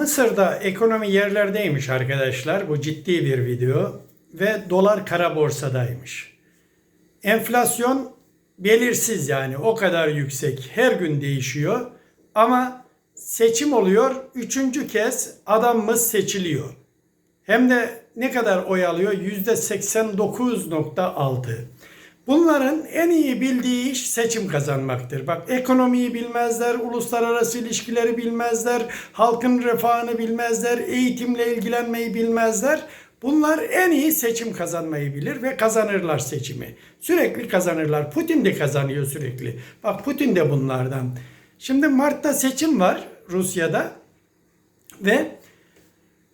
Mısır'da ekonomi yerlerdeymiş arkadaşlar. Bu ciddi bir video. Ve dolar kara borsadaymış. Enflasyon belirsiz yani o kadar yüksek. Her gün değişiyor. Ama seçim oluyor. Üçüncü kez adamımız seçiliyor. Hem de ne kadar oy alıyor? Yüzde 89.6. Bunların en iyi bildiği iş seçim kazanmaktır. Bak ekonomiyi bilmezler, uluslararası ilişkileri bilmezler, halkın refahını bilmezler, eğitimle ilgilenmeyi bilmezler. Bunlar en iyi seçim kazanmayı bilir ve kazanırlar seçimi. Sürekli kazanırlar. Putin de kazanıyor sürekli. Bak Putin de bunlardan. Şimdi Mart'ta seçim var Rusya'da ve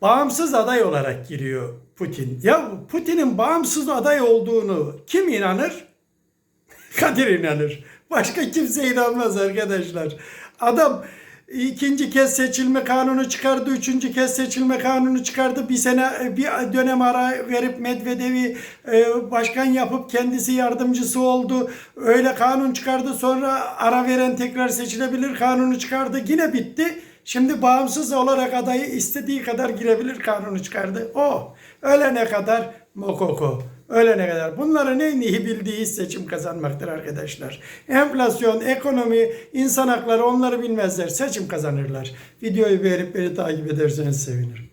bağımsız aday olarak giriyor Putin. Ya Putin'in bağımsız aday olduğunu kim inanır? Kadir inanır. Başka kimse inanmaz arkadaşlar. Adam ikinci kez seçilme kanunu çıkardı, üçüncü kez seçilme kanunu çıkardı. Bir sene bir dönem ara verip Medvedev'i e, başkan yapıp kendisi yardımcısı oldu. Öyle kanun çıkardı. Sonra ara veren tekrar seçilebilir kanunu çıkardı. Yine bitti. Şimdi bağımsız olarak adayı istediği kadar girebilir kanunu çıkardı. O ölene kadar mokoko. Ölene kadar. Bunların en iyi bildiği seçim kazanmaktır arkadaşlar. Enflasyon, ekonomi, insan hakları onları bilmezler. Seçim kazanırlar. Videoyu beğenip beni takip ederseniz sevinirim.